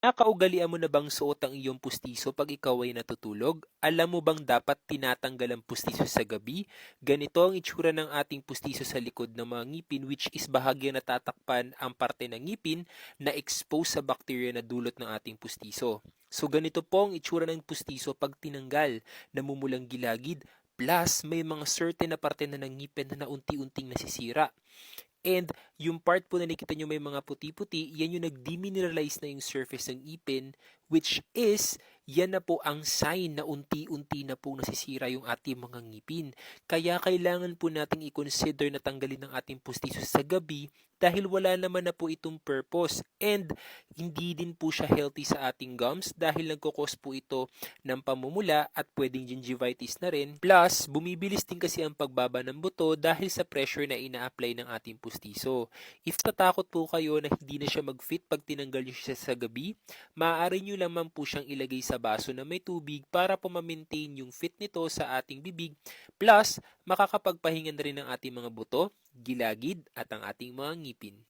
Nakaugalian mo na bang suot ang iyong pustiso pag ikaw ay natutulog? Alam mo bang dapat tinatanggal ang pustiso sa gabi? Ganito ang itsura ng ating pustiso sa likod ng mga ngipin which is bahagya na tatakpan ang parte ng ngipin na expose sa bacteria na dulot ng ating pustiso. So ganito po ang itsura ng pustiso pag tinanggal, namumulang gilagid, plus may mga certain na parte na ng ngipin na unti-unting nasisira. And yung part po na nakita nyo may mga puti-puti, yan yung nag-demineralize na yung surface ng ipin, which is, yan na po ang sign na unti-unti na po nasisira yung ating mga ngipin. Kaya kailangan po nating i-consider na tanggalin ang ating pustiso sa gabi dahil wala naman na po itong purpose and hindi din po siya healthy sa ating gums dahil nagkukos po ito ng pamumula at pwedeng gingivitis na rin. Plus, bumibilis din kasi ang pagbaba ng buto dahil sa pressure na ina-apply ng ating pustiso. If tatakot po kayo na hindi na siya mag-fit pag tinanggal nyo siya sa gabi, maaari nyo lamang po siyang ilagay sa baso na may tubig para po ma-maintain yung fit nito sa ating bibig. Plus, makakapagpahinga na rin ang ating mga buto, gilagid at ang ating mga ngipin.